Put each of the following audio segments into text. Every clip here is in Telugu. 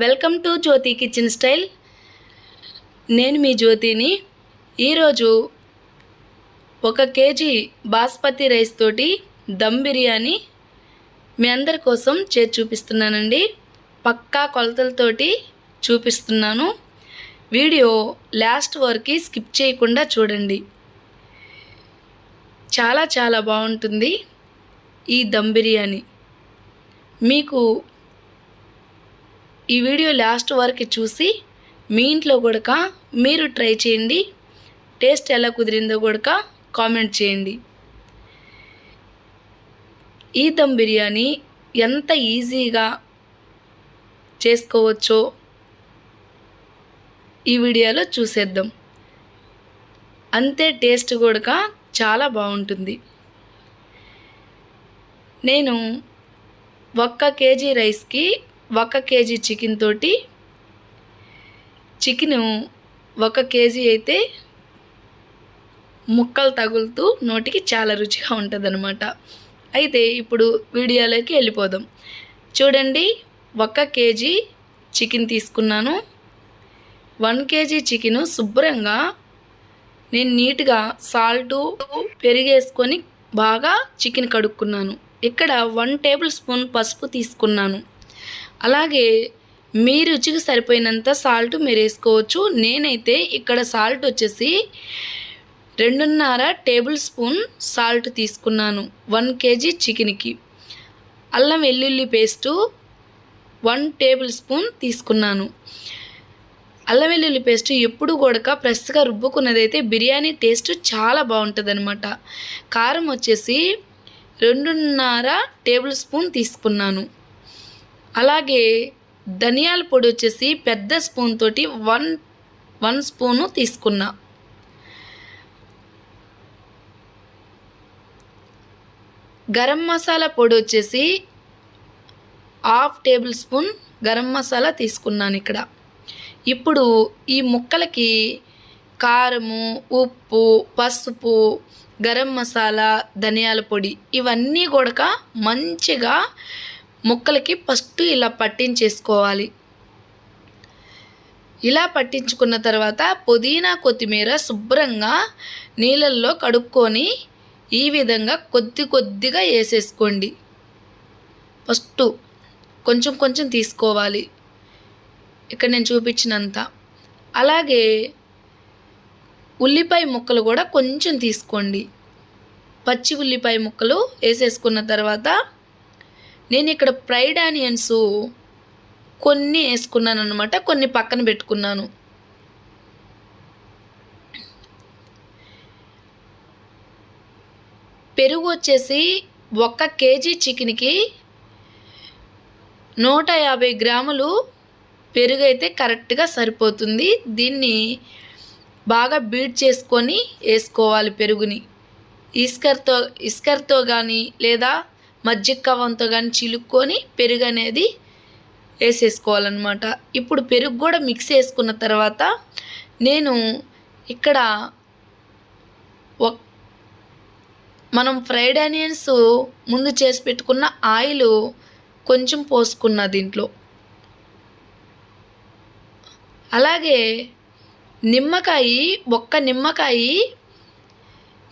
Welcome to Jyothi kitchen style. నేను మీ జ్యోతిని. ఈరోజు ఒక కేజీ బాస్మతి రైస్ తోటి దమ్ బిర్యానీ మీ అందరి కోసం చేసి చూపిస్తున్నానండి. పక్కా కొలతలతోటి చూపిస్తున్నాను. వీడియో లాస్ట్ వరకు స్కిప్ చేయకుండా చూడండి. చాలా చాలా బాగుంటుంది ఈ దమ్ బిర్యానీ. మీకు ఈ వీడియో లాస్ట్ వరకు చూసి మీ ఇంట్లో కూడా మీరు ట్రై చేయండి. టేస్ట్ ఎలా కుదిరిందో కూడక కామెంట్ చేయండి. ఈ దమ్ బిర్యానీ ఎంత ఈజీగా చేసుకోవచ్చో ఈ వీడియోలో చూసేద్దాం. అంతే టేస్ట్ కూడా చాలా బాగుంటుంది. నేను ఒక్క కేజీ రైస్కి ఒక కేజీ చికెన్ తోటి చికెను ఒక కేజీ అయితే ముక్కలు తగులుతూ నోటికి చాలా రుచిగా ఉంటుందన్నమాట. అయితే ఇప్పుడు వీడియోలోకి వెళ్ళిపోదాం. చూడండి ఒక కేజీ చికెన్ తీసుకున్నాను. వన్ కేజీ చికెను శుభ్రంగా నేను నీట్గా సాల్టు పెరిగేసుకొని బాగా చికెన్ కడుక్కున్నాను. ఇక్కడ వన్ టేబుల్ స్పూన్ పసుపు తీసుకున్నాను. అలాగే మీ రుచికి సరిపోయినంత సాల్ట్ మీరు వేసుకోవచ్చు. నేనైతే ఇక్కడ సాల్ట్ వచ్చేసి రెండున్నర టేబుల్ స్పూన్ సాల్ట్ తీసుకున్నాను. వన్ కేజీ చికెన్కి. అల్లం వెల్లుల్లి పేస్టు వన్ టేబుల్ స్పూన్ తీసుకున్నాను. అల్లం వెల్లుల్లి పేస్ట్ ఎప్పుడు కూడా ఫ్రెష్గా రుబ్బుకున్నదైతే బిర్యానీ టేస్ట్ చాలా బాగుంటుందనమాట కారం వచ్చేసి రెండున్నర టేబుల్ స్పూన్ తీసుకున్నాను. అలాగే ధనియాల పొడి వచ్చేసి పెద్ద స్పూన్ తోటి వన్ వన్ స్పూను తీసుకున్నా. గరం మసాలా పొడి వచ్చేసి half table spoon garam masala తీసుకున్నాను ఇక్కడ. ఇప్పుడు ఈ ముక్కలకి కారము ఉప్పు పసుపు గరం మసాలా ధనియాల పొడి ఇవన్నీ కూడా మంచిగా ముక్కలకి ఫస్ట్ ఇలా పట్టించేసుకోవాలి. ఇలా పట్టించుకున్న తర్వాత పుదీనా కొత్తిమీర శుభ్రంగా నీళ్ళల్లో కడుక్కొని ఈ విధంగా కొద్ది కొద్దిగా వేసేసుకోండి. ఫస్ట్ కొంచెం కొంచెం తీసుకోవాలి. ఇక్కడ నేను చూపించినంత. అలాగే ఉల్లిపాయ ముక్కలు కూడా కొంచెం తీసుకోండి. పచ్చి ఉల్లిపాయ ముక్కలు వేసేసుకున్న తర్వాత నేను ఇక్కడ ఫ్రైడ్ ఆనియన్స్ కొన్ని వేసుకున్నాను అనమాట కొన్ని పక్కన పెట్టుకున్నాను. పెరుగు వచ్చేసి ఒక్క కేజీ చికెన్కి నూట యాభై గ్రాములు పెరుగు అయితే కరెక్ట్గా సరిపోతుంది. దీన్ని బాగా బీట్ చేసుకొని వేసుకోవాలి పెరుగుని. ఇస్కర్తో ఇస్కర్తో కానీ లేదా మజ్జిగ కవంతో కానీ చిలుక్కొని పెరుగు అనేది వేసేసుకోవాలన్నమాట. ఇప్పుడు పెరుగు కూడా మిక్స్ వేసుకున్న తర్వాత నేను ఇక్కడ మనం ఫ్రైడ్ ఆనియన్స్ ముందు చేసి పెట్టుకున్న ఆయిల్ కొంచెం పోసుకున్న దీంట్లో. అలాగే నిమ్మకాయ ఒక్క నిమ్మకాయ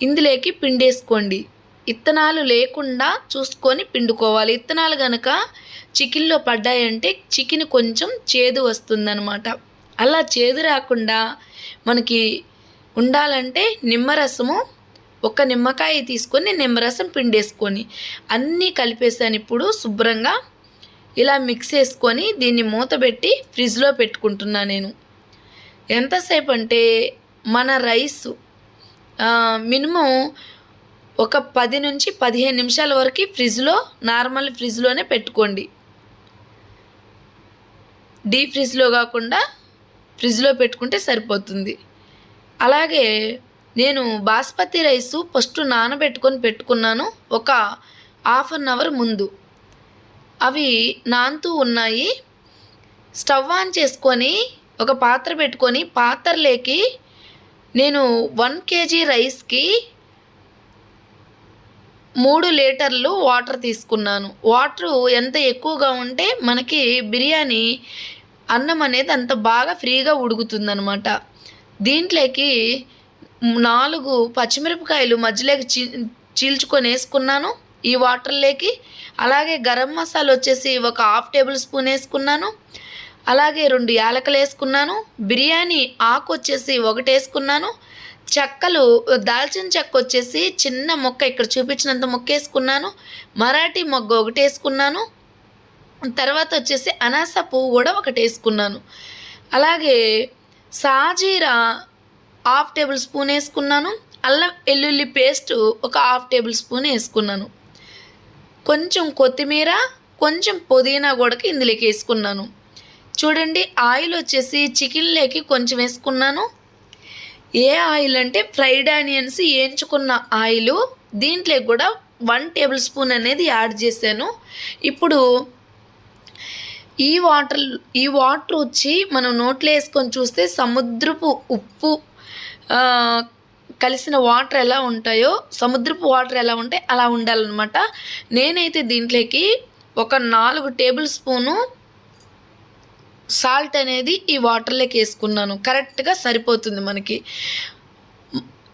ఇందులోకి పిండేసుకోండి. ఇత్తనాలు లేకుండా చూసుకొని పిండుకోవాలి. ఇత్తనాలు కనుక చికెన్లో పడ్డాయంటే చికెన్ కొంచెం చేదు వస్తుందన్నమాట. అలా చేదు రాకుండా మనకి ఉండాలంటే నిమ్మరసము ఒక నిమ్మకాయ తీసుకొని నిమ్మరసం పిండేసుకొని అన్నీ కలిపేసాను ఇప్పుడు శుభ్రంగా. ఇలా మిక్స్ చేసుకొని దీన్ని మూతబెట్టి ఫ్రిడ్జ్లో పెట్టుకుంటున్నా నేను. ఎంతసేపు అంటే మన రైస్ మినిమం ఒక పది నుంచి పదిహేను నిమిషాల వరకు ఫ్రిడ్జ్లో నార్మల్ ఫ్రిడ్జ్లోనే పెట్టుకోండి. డీప్ ఫ్రిడ్జ్లో కాకుండా ఫ్రిడ్జ్లో పెట్టుకుంటే సరిపోతుంది. అలాగే నేను బాస్మతి రైసు ఫస్ట్ నానబెట్టుకొని పెట్టుకున్నాను ఒక హాఫ్ అన్ అవర్ ముందు. అవి నానుతూ ఉన్నాయి. స్టవ్ ఆన్ చేసుకొని ఒక పాత్ర పెట్టుకొని పాత్రలోకి నేను వన్ కేజీ రైస్కి మూడు లీటర్లు వాటర్ తీసుకున్నాను. వాటర్ ఎంత ఎక్కువగా ఉంటే మనకి బిర్యానీ అన్నం అనేది అంత బాగా ఫ్రీగా ఉడుకుతుందనమాట దీంట్లోకి నాలుగు పచ్చిమిరపకాయలు మధ్యలోకి చీ చీల్చుకొని వేసుకున్నాను. ఈ వాటర్లోకి అలాగే గరం మసాలా వచ్చేసి ఒక హాఫ్ టేబుల్ స్పూన్ వేసుకున్నాను. అలాగే రెండు యాలకలు వేసుకున్నాను. బిర్యానీ ఆకు వచ్చేసి ఒకటి వేసుకున్నాను. చెక్కలు దాల్చిన చెక్క వచ్చేసి చిన్న మొక్క ఇక్కడ చూపించినంత మొక్క వేసుకున్నాను. మరాఠీ మొగ్గ ఒకటి వేసుకున్నాను. తర్వాత వచ్చేసి అనాస పువ్వు కూడా ఒకటి వేసుకున్నాను. అలాగే సాజీరా హాఫ్ టేబుల్ స్పూన్ వేసుకున్నాను. అల్లం వెల్లుల్లి పేస్ట్ ఒక హాఫ్ టేబుల్ స్పూన్ వేసుకున్నాను. కొంచెం కొత్తిమీర కొంచెం పుదీనా కూడా ఇందులోకి వేసుకున్నాను. చూడండి ఆయిల్ వచ్చేసి చికెన్లోకి కొంచెం వేసుకున్నాను. ఏ ఆయిల్ అంటే ఫ్రైడ్ ఆనియన్స్ వేయించుకున్న ఆయిల్ దీంట్లో కూడా వన్ టేబుల్ స్పూన్ అనేది యాడ్ చేశాను. ఇప్పుడు ఈ వాటర్ ఈ వాటర్ వచ్చి మనం నోట్లో వేసుకొని చూస్తే సముద్రపు ఉప్పు కలిసిన వాటర్ ఎలా ఉంటాయో సముద్రపు వాటర్ ఎలా ఉంటాయి అలా ఉండాలన్నమాట. నేనైతే దీంట్లోకి ఒక నాలుగు టేబుల్ స్పూను సాల్ట్ అనేది ఈ వాటర్లోకి వేసుకున్నాను. కరెక్ట్గా సరిపోతుంది మనకి.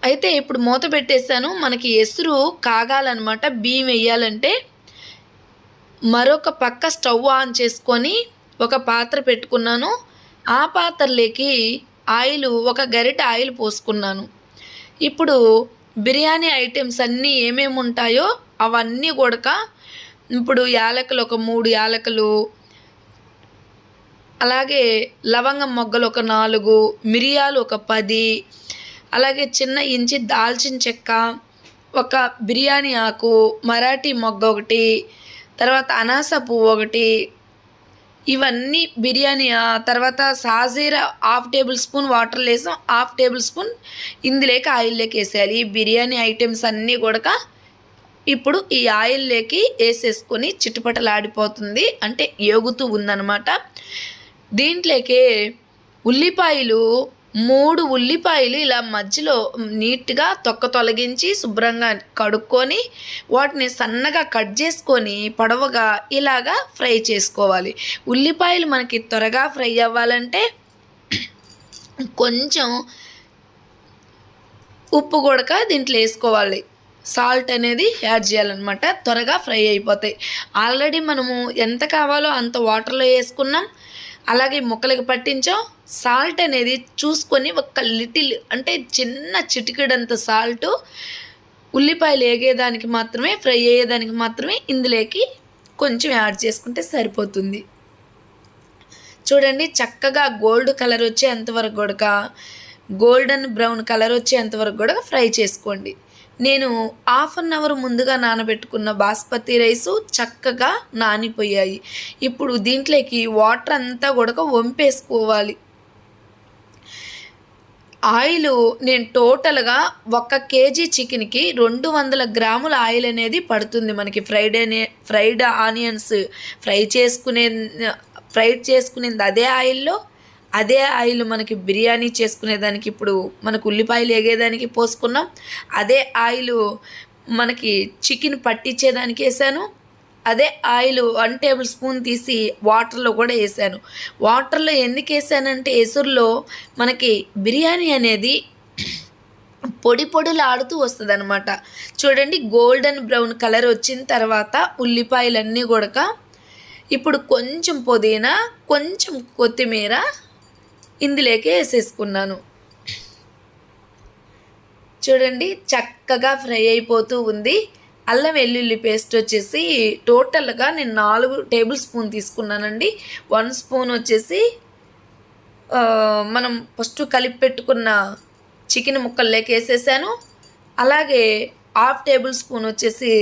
అయితే ఇప్పుడు మూత పెట్టేశాను. మనకి ఎసురు కాగాలన్నమాట. బియ్యం వేయాలంటే మరొక పక్క స్టవ్ ఆన్ చేసుకొని ఒక పాత్ర పెట్టుకున్నాను. ఆ పాత్రలోకి ఆయిల్ ఒక గరిట ఆయిల్ పోసుకున్నాను. ఇప్పుడు బిర్యానీ ఐటమ్స్ అన్నీ ఏమేమి ఉంటాయో అవన్నీ కూడా ఇప్పుడు యాలకులు ఒక మూడు యాలకులు అలాగే లవంగం మొగ్గలు ఒక నాలుగు మిరియాలు ఒక పది అలాగే చిన్న ఇంచి దాల్చిన చెక్క ఒక బిర్యానీ ఆకు మరాఠీ మొగ్గ ఒకటి తర్వాత అనాస పువ్వు ఒకటి. ఇవన్నీ బిర్యానీ ఆ తర్వాత సాజీరా హాఫ్ టేబుల్ స్పూన్ వాటర్ వేసాం హాఫ్ టేబుల్ స్పూన్ ఇందులోకి ఆయిల్లోకి వేసేయాలి. ఈ బిర్యానీ ఐటమ్స్ అన్నీ కూడా ఇప్పుడు ఈ ఆయిల్లోకి వేసేసుకొని చిట్టుపటలాడిపోతుంది అంటే ఏగుతూ ఉందన్నమాట. దీంట్లోకి ఉల్లిపాయలు మూడు ఉల్లిపాయలు ఇలా మధ్యలో నీట్గా తొక్క తొలగించి శుభ్రంగా కడుక్కొని వాటిని సన్నగా కట్ చేసుకొని పొడవుగా ఇలాగా ఫ్రై చేసుకోవాలి. ఉల్లిపాయలు మనకి త్వరగా ఫ్రై అవ్వాలంటే కొంచెం ఉప్పు కూడా దీంట్లో వేసుకోవాలి. సాల్ట్ అనేది యాడ్ చేయాలన్నమాట. త్వరగా ఫ్రై అయిపోతాయి. ఆల్రెడీ మనము ఎంత కావాలో అంత వాటర్లో వేసుకున్నాం. అలాగే ముక్కలకి పట్టించాం. సాల్ట్ అనేది చూసుకొని ఒక లిటిల్ అంటే చిన్న చిటికెడంత సాల్ట్ ఉల్లిపాయలు వేగేదానికి మాత్రమే ఫ్రై అయ్యేదానికి మాత్రమే ఇందులోకి కొంచెం యాడ్ చేసుకుంటే సరిపోతుంది. చూడండి చక్కగా గోల్డ్ కలర్ వచ్చేంతవరకు కూడా గోల్డెన్ బ్రౌన్ కలర్ వచ్చేంతవరకు కూడా ఫ్రై చేసుకోండి. నేను హాఫ్ అన్ అవర్ ముందుగా నానబెట్టుకున్న బాస్మతి రైసు చక్కగా నానిపోయాయి. ఇప్పుడు దీంట్లోకి వాటర్ అంతా కూడా వంపేసుకోవాలి. ఆయిల్ నేను టోటల్గా ఒక కేజీ చికెన్కి రెండు వందల గ్రాముల ఆయిల్ అనేది పడుతుంది మనకి ఫ్రైడ్ ఫ్రైడ్ ఆనియన్స్ ఫ్రై చేసుకునే ఫ్రై చేసుకునేది అదే ఆయిల్లో అదే ఆయిల్ మనకి బిర్యానీ చేసుకునేదానికి ఇప్పుడు మనకు ఉల్లిపాయలు ఎగేదానికి పోసుకున్నాం. అదే ఆయిల్ మనకి చికెన్ పట్టించేదానికి వేసాను. అదే ఆయిల్ వన్ టేబుల్ స్పూన్ తీసి వాటర్లో కూడా వేసాను. వాటర్లో ఎందుకు వేసానంటే ఎసురులో మనకి బిర్యానీ అనేది పొడి పొడిలాడుతూ వస్తుంది అనమాట చూడండి గోల్డెన్ బ్రౌన్ కలర్ వచ్చిన తర్వాత ఉల్లిపాయలన్నీ కూడా ఇప్పుడు కొంచెం పుదీనా కొంచెం కొత్తిమీర ఇందులోకి వేసేసుకున్నాను. చూడండి చక్కగా ఫ్రై అయిపోతూ ఉంది. అల్లం వెల్లుల్లి పేస్ట్ వచ్చేసి టోటల్గా నేను నాలుగు టేబుల్ స్పూన్ తీసుకున్నానండి. వన్ స్పూన్ వచ్చేసి మనం ఫస్ట్ కలిపి పెట్టుకున్న చికెన్ ముక్కల్లోకి వేసేసాను. అలాగే హాఫ్ టేబుల్ స్పూన్ వచ్చేసి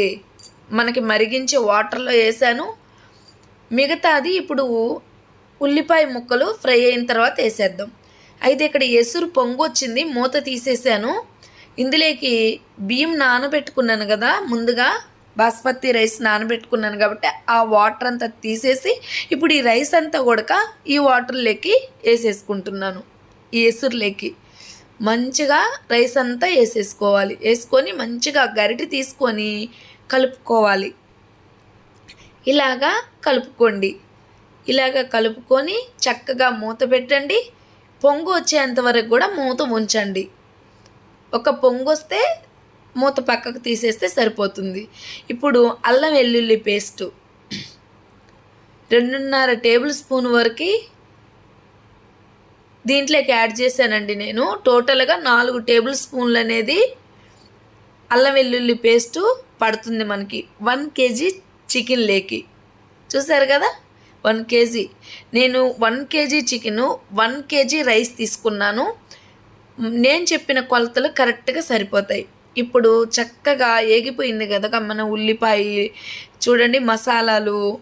మనకి మరిగించే వాటర్లో వేసాను. మిగతాది ఇప్పుడు ఉల్లిపాయ ముక్కలు ఫ్రై అయిన తర్వాత వేసేద్దాం. అయితే ఇక్కడ ఎసురు పొంగు వచ్చింది మూత తీసేసాను. ఇందులోకి బియ్యం నానబెట్టుకున్నాను కదా ముందుగా బాస్మతి రైస్ నానబెట్టుకున్నాను కాబట్టి ఆ వాటర్ అంతా తీసేసి ఇప్పుడు ఈ రైస్ అంతా కూడా ఈ వాటర్లోకి వేసేసుకుంటున్నాను ఈ ఎసురులోకి. మంచిగా రైస్ అంతా వేసేసుకోవాలి వేసుకొని మంచిగా గరిటె తీసుకొని కలుపుకోవాలి. ఇలాగా కలుపుకోండి. ఇలాగ కలుపుకొని చక్కగా మూత పెట్టండి. పొంగు వచ్చేంత వరకు కూడా మూత ఉంచండి. ఒక పొంగు వస్తే మూత పక్కకు తీసేస్తే సరిపోతుంది. ఇప్పుడు అల్లం వెల్లుల్లి పేస్టు. రెండున్నర టేబుల్ స్పూన్ వరకు దీంట్లోకి యాడ్ చేశానండి నేను. టోటల్గా నాలుగు టేబుల్ స్పూన్లు అనేది అల్లం వెల్లుల్లి పేస్టు పడుతుంది మనకి. వన్ కేజీ చికెన్ లేకి. చూసారు కదా? One KG. నేను one KG chicken one KG rice తీసుకున్నాను. నేను చెప్పిన కొలతలు కరెక్ట్గా సరిపోతాయి. ఇప్పుడు చక్కగా ఏగిపోయింది కదా మన ఉల్లిపాయ. చూడండి మసాలాలు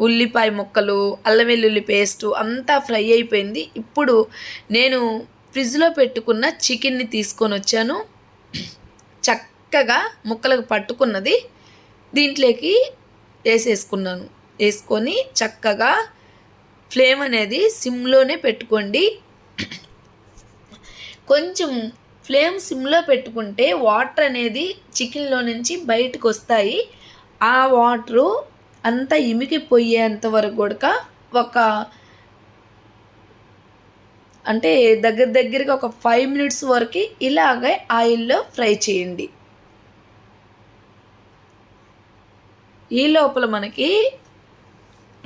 ఉల్లిపాయ ముక్కలు అల్లం వెల్లుల్లి పేస్టు అంతా ఫ్రై అయిపోయింది. ఇప్పుడు నేను ఫ్రిడ్జ్లో పెట్టుకున్న చికెన్ని తీసుకొని వచ్చాను. చక్కగా ముక్కలకు పట్టుకున్నది దీంట్లోకి వేసేసుకున్నాను. వేసుకొని చక్కగా ఫ్లేమ్ అనేది సిమ్లోనే పెట్టుకోండి. కొంచెం ఫ్లేమ్ సిమ్లో పెట్టుకుంటే వాటర్ అనేది చికెన్లో నుంచి బయటకు వస్తాయి. ఆ వాటరు అంతా ఇమికిపోయేంత వరకు కూడా ఒక అంటే దగ్గర దగ్గరగా ఒక ఫైవ్ మినిట్స్ వరకు ఇలాగే ఆయిల్లో ఫ్రై చేయండి. ఈ లోపల మనకి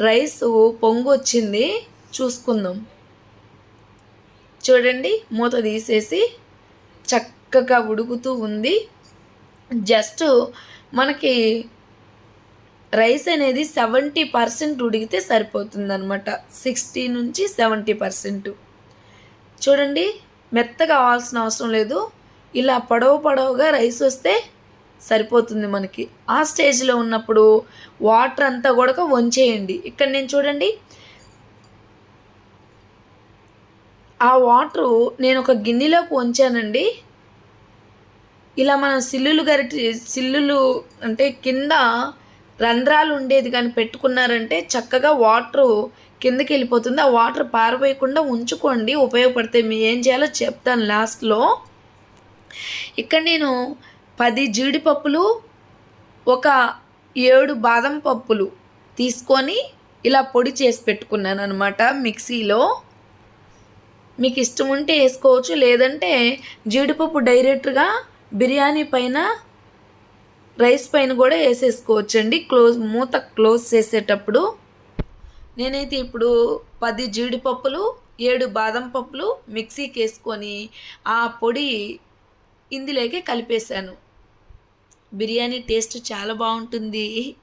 రైస్ పొంగు వచ్చింది చూసుకుందాం. చూడండి మూత తీసేసి చక్కగా ఉడుకుతూ ఉంది. జస్ట్ మనకి రైస్ అనేది సెవెంటీ పర్సెంట్ ఉడికితే సరిపోతుందనమాట సిక్స్టీ నుంచి సెవెంటీ పర్సెంట్. చూడండి మెత్తగా అవ్వాల్సిన అవసరం లేదు. ఇలా పొడవు పొడవుగా రైస్ వస్తే సరిపోతుంది మనకి. ఆ స్టేజ్లో ఉన్నప్పుడు వాటర్ అంతా కూడా వంచేయండి. ఇక్కడ నేను చూడండి. ఆ వాటరు నేను ఒక గిన్నెలోకి వంచానండి. ఇలా మనం సిల్లులు గరిటి సిల్లులు అంటే కింద రంధ్రాలు ఉండేది కానీ పెట్టుకున్నారంటే చక్కగా వాటరు కిందకి వెళ్ళిపోతుంది. ఆ వాటర్ పారిపోయకుండా ఉంచుకోండి. ఉపయోగపడితే మీ ఏం చేయాలో చెప్తాను లాస్ట్లో ఇక్కడ నేను పది జీడిపప్పులు ఒక ఏడు బాదం పప్పులు తీసుకొని ఇలా పొడి చేసి పెట్టుకున్నాను అనమాట మిక్సీలో. మీకు ఇష్టం ఉంటే వేసుకోవచ్చు లేదంటే జీడిపప్పు డైరెక్ట్గా బిర్యానీ పైన రైస్ పైన కూడా వేసేసుకోవచ్చండి. క్లోజ్ మూత క్లోజ్ చేసేటప్పుడు. నేనైతే ఇప్పుడు పది జీడిపప్పులు ఏడు బాదం పప్పులు మిక్సీకి వేసుకొని ఆ పొడి ఇందులోకి కలిపేశాను. బిర్యానీ టేస్ట్ చాలా బాగుంటుంది.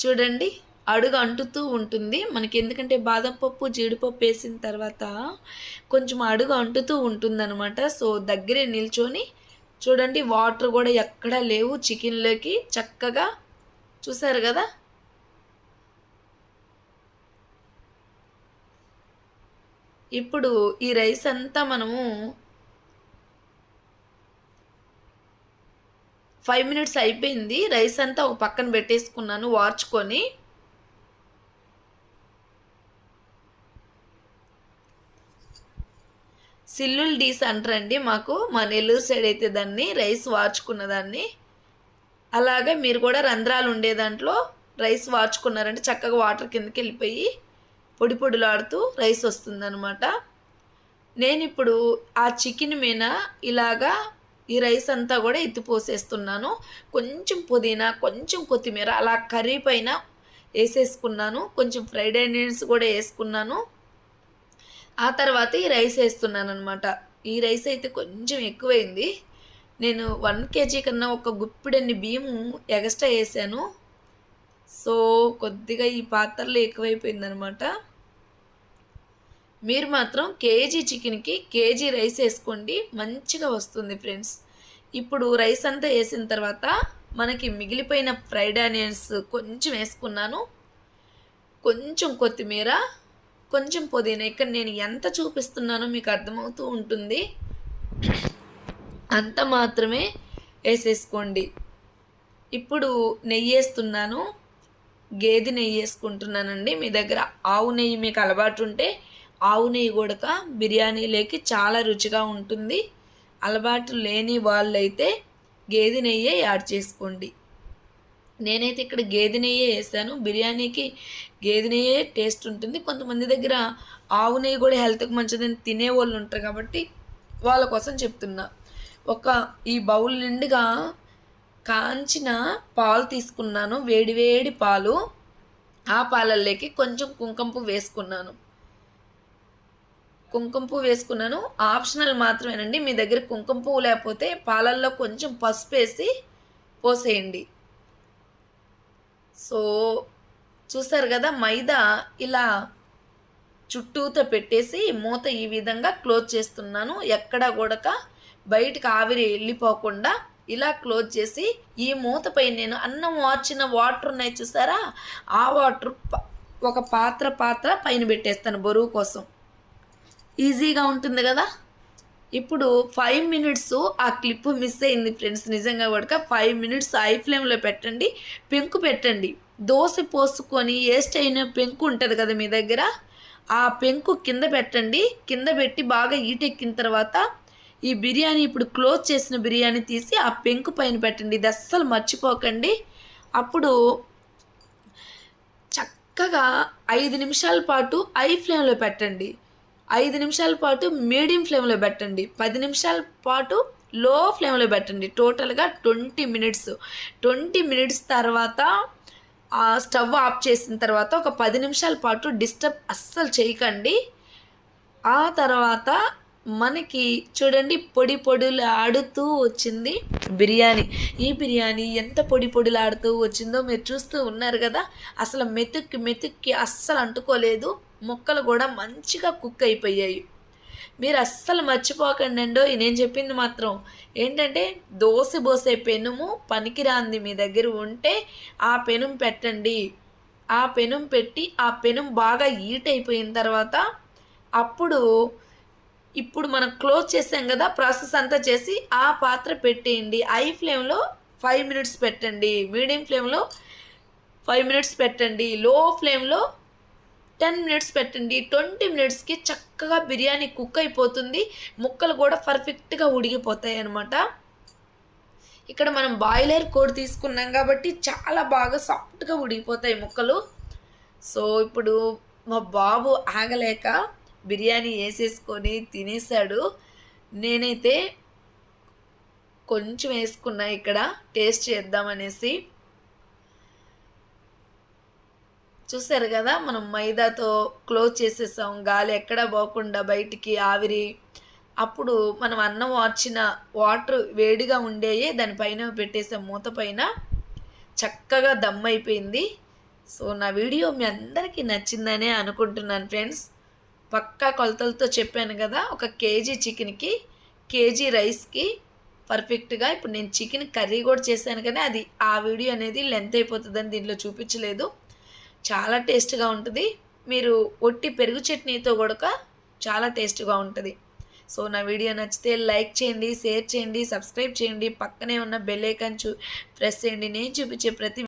చూడండి అడుగు అంటుతూ ఉంటుంది. మనకి ఎందుకంటే బాదం పప్పు జీడిపప్పు వేసిన తర్వాత కొంచెం అడుగు అంటుతూ ఉంటుందన్నమాట. సో దగ్గరే నిల్చొని చూడండి వాటర్ కూడా ఎక్కడా లేవు చికెన్లోకి. చక్కగా చూసారు కదా? ఇప్పుడు ఈ రైస్ అంతా మనము ఫైవ్ మినిట్స్ అయిపోయింది. రైస్ అంతా ఒక పక్కన పెట్టేసుకున్నాను వార్చుకొని. సిల్లుల్ డీస్ అంటారండి మాకు. మా నెల్లూరు సైడ్ అయితే దాన్ని రైస్ వార్చుకున్న దాన్ని. అలాగే మీరు కూడా రంధ్రాలు ఉండే దాంట్లో రైస్ వార్చుకున్నారంటే చక్కగా వాటర్ కిందకి వెళ్ళిపోయి పొడి పొడిలాడుతూ రైస్ వస్తుందనమాట నేను ఇప్పుడు ఆ చికెన్ మీద ఇలాగా ఈ రైస్ అంతా కూడా ఎత్తిపోసేస్తున్నాను కొంచెం పుదీనా కొంచెం కొత్తిమీర అలా కర్రీ పైన వేసేసుకున్నాను. కొంచెం ఫ్రైడ్ ఆనియన్స్ కూడా వేసుకున్నాను. ఆ తర్వాత ఈ రైస్ వేస్తున్నాను అనమాట ఈ రైస్ అయితే కొంచెం ఎక్కువైంది. నేను వన్ కేజీ కన్నా ఒక గుప్పిడన్ని బియ్యము ఎగస్ట్రా వేసాను. సో కొద్దిగా ఈ పాత్రలో ఎక్కువైపోయిందనమాట మీరు మాత్రం కేజీ చికెన్కి కేజీ రైస్ వేసుకోండి మంచిగా వస్తుంది ఫ్రెండ్స్. ఇప్పుడు రైస్ అంతా వేసిన తర్వాత మనకి మిగిలిపోయిన ఫ్రైడ్ ఆనియన్స్ కొంచెం వేసుకున్నాను. కొంచెం కొత్తిమీర కొంచెం పుదీనా. ఇక్కడ నేను ఎంత చూపిస్తున్నానో మీకు అర్థమవుతూ ఉంటుంది. అంత మాత్రమే వేసేసుకోండి. ఇప్పుడు నెయ్యి వేస్తున్నాను. గేదె నెయ్యి వేసుకుంటున్నానండి. మీ దగ్గర ఆవు నెయ్యి మీకు అలవాటు ఉంటే ఆవు నెయ్యి కూడా బిర్యానీలోకి చాలా రుచిగా ఉంటుంది. అలవాటు లేని వాళ్ళైతే గేదె నెయ్యే యాడ్ చేసుకోండి. నేనైతే ఇక్కడ గేదె నెయ్యే వేసాను బిర్యానీకి గేదె నెయ్యే టేస్ట్ ఉంటుంది. కొంతమంది దగ్గర ఆవు నెయ్యి కూడా హెల్త్కి మంచిదని తినే వాళ్ళు ఉంటారు కాబట్టి వాళ్ళ కోసం చెప్తున్నా. ఒక ఈ బౌల్ నిండుగా కాంచిన పాలు తీసుకున్నాను. వేడివేడి పాలు. ఆ పాలల్లోకి కొంచెం కుంకుమ పువ్వు వేసుకున్నాను. కుంకుమ పువ్వు వేసుకున్నాను. ఆప్షనల్ మాత్రమేనండి. మీ దగ్గర కుంకుమ పువ్వు లేకపోతే పాలల్లో కొంచెం పసుపు వేసి పోసేయండి. సో చూసారు కదా మైదా ఇలా చుట్టూతో పెట్టేసి మూత ఈ విధంగా క్లోజ్ చేస్తున్నాను. ఎక్కడా కూడా బయటకు ఆవిరి వెళ్ళిపోకుండా ఇలా క్లోజ్ చేసి ఈ మూతపై నేను అన్నం వార్చిన వాటర్ ఉన్నాయి చూసారా? ఆ వాటర్ ఒక పాత్ర పాత్ర పైన పెట్టేస్తాను బరువు కోసం. ఈజీగా ఉంటుంది కదా? ఇప్పుడు ఫైవ్ మినిట్స్ ఆ క్లిప్ మిస్ అయింది ఫ్రెండ్స్ నిజంగా కూడా ఫైవ్ మినిట్స్ ఐ ఫ్లేమ్లో పెట్టండి పెంకు పెట్టండి. దోశ పోసుకొని వేస్ట్ అయిన పెంకు ఉంటుంది కదా మీ దగ్గర? ఆ పెంకు కింద పెట్టండి. కింద పెట్టి బాగా ఈటెక్కిన తర్వాత ఈ బిర్యానీ ఇప్పుడు క్లోజ్ చేసిన బిర్యానీ తీసి ఆ పెంకు పైన పెట్టండి. ఇది అస్సలు మర్చిపోకండి. అప్పుడు చక్కగా ఐదు నిమిషాల పాటు ఐ ఫ్లేమ్లో పెట్టండి. ఐదు నిమిషాల పాటు మీడియం ఫ్లేమ్లో పెట్టండి. పది నిమిషాల పాటు లో ఫ్లేమ్లో పెట్టండి టోటల్గా ట్వంటీ మినిట్స్ ట్వంటీ మినిట్స్ తర్వాత ఆ స్టవ్ ఆఫ్ చేసిన తర్వాత ఒక పది నిమిషాల పాటు డిస్టర్బ్ అస్సలు చేయకండి. ఆ తర్వాత మనకి చూడండి పొడి పొడులు ఆడుతూ వచ్చింది బిర్యానీ. ఈ బిర్యానీ ఎంత పొడి పొడిలు ఆడుతూ వచ్చిందో మీరు చూస్తూ ఉన్నారు కదా. అసలు మెతుక్కి మెతుక్కి అస్సలు అంటుకోలేదు. ముక్కలు కూడా మంచిగా కుక్ అయిపోయాయి. మీరు అస్సలు మర్చిపోకండి నేను చెప్పింది మాత్రం. ఏంటంటే దోశ పోసే పెనుము పనికిరాంది మీ దగ్గర ఉంటే ఆ పెనుం పెట్టండి. ఆ పెనుం పెట్టి ఆ పెనుం బాగా హీట్ అయిపోయిన తర్వాత అప్పుడు ఇప్పుడు మనం క్లోజ్ చేసాం కదా ప్రాసెస్ అంతా చేసి ఆ పాత్ర పెట్టేయండి. ఐ ఫ్లేమ్లో ఫైవ్ మినిట్స్ పెట్టండి. మీడియం ఫ్లేమ్లో ఫైవ్ మినిట్స్ పెట్టండి. లో ఫ్లేమ్లో టెన్ మినిట్స్ పెట్టండి. ట్వంటీ మినిట్స్కి చక్కగా బిర్యానీ కుక్ అయిపోతుంది. ముక్కలు కూడా పర్ఫెక్ట్గా ఉడికిపోతాయి అనమాట ఇక్కడ మనం బాయిలర్ కోడి తీసుకున్నాం కాబట్టి చాలా బాగా సాఫ్ట్గా ఉడికిపోతాయి ముక్కలు. సో ఇప్పుడు మా బాబు ఆగలేక బిర్యానీ వేసేసుకొని తినేసాడు. నేనైతే కొంచెం వేసుకున్నా ఇక్కడ. టేస్ట్ చేద్దామనేసి చూసారు కదా మనం మైదాతో క్లోజ్ చేసేసాం గాలి ఎక్కడా పోకుండా బయటికి ఆవిరి. అప్పుడు మనం అన్నం వార్చిన వాటర్ వేడిగా ఉండేయే దానిపైన పెట్టేసాం మూత పైన చక్కగా దమ్ అయిపోయింది. సో నా వీడియో మీ అందరికీ నచ్చిందనే అనుకుంటున్నాను ఫ్రెండ్స్. పక్కా కొలతలతో చెప్పాను కదా ఒక కేజీ చికెన్కి కేజీ రైస్కి పర్ఫెక్ట్గా ఇప్పుడు నేను చికెన్ కర్రీ కూడా చేశాను కానీ అది ఆ వీడియో అనేది లెంత్ అయిపోతుందని దీంట్లో చూపించలేదు. చాలా టేస్ట్గా ఉంటుంది. మీరు ఒట్టి పెరుగు చట్నీతో కూడా చాలా టేస్ట్గా ఉంటుంది. సో నా వీడియో నచ్చితే లైక్ చేయండి షేర్ చేయండి సబ్స్క్రైబ్ చేయండి. పక్కనే ఉన్న బెల్ ఐకాన్ చూ ప్రెస్ చేయండి. నేను చూపించే ప్రతి